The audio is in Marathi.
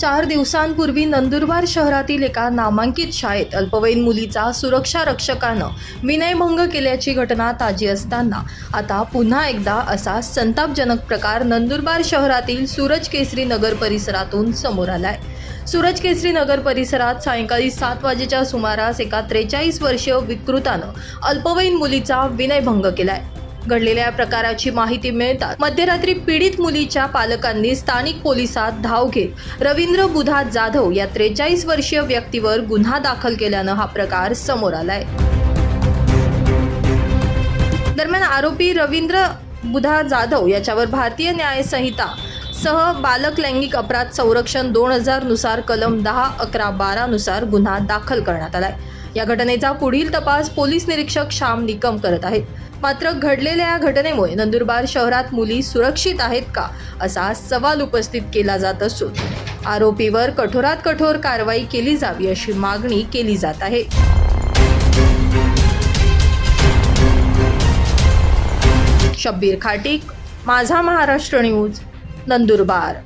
चार दिवसांपूर्वी नंदुरबार शहरातील एका नामांकित शाळेत अल्पवयीन मुलीचा सुरक्षा रक्षकानं विनयभंग केल्याची घटना ताजी असताना आता पुन्हा एकदा असा संतापजनक प्रकार नंदुरबार शहरातील सूरज केसरी नगर परिसरातून समोर आलाय. सूरज केसरी नगर परिसरात सायंकाळी सात वाजेच्या सुमारास एका त्रेचाळीस वर्षीय विकृतानं अल्पवयीन मुलीचा विनयभंग केलाय. घडलेल्या या प्रकाराची माहिती मिळताच मध्यरात्री पीडित मुलीच्या पालकांनी स्थानिक पोलिसात धाव घेत रवींद्र बुधा जाधव या त्रेचाळीस वर्षीय व्यक्तीवर गुन्हा दाखल केल्यानं हा प्रकार समोर आलाय. दरम्यान आरोपी रवींद्र बुधा जाधव याच्यावर भारतीय न्यायसंहिता सह बालक लैंगिक अपराध संरक्षण दोन हजारनुसार कलम दहा अकरा बारा नुसार गुन्हा दाखल करण्यात आलाय. या घटनेचा पुढील तपास पोलीस निरीक्षक श्याम निकम करत आहेत. मात्र घडलेल्या या घटनेमुळे नंदुरबार शहरात मुली सुरक्षित आहेत का असा सवाल उपस्थित केला जात असून आरोपीवर कठोरात कठोर कारवाई केली जावी अशी मागणी केली जात आहे. शब्बीर खाटीक माझा महाराष्ट्र न्यूज नंदुरबार.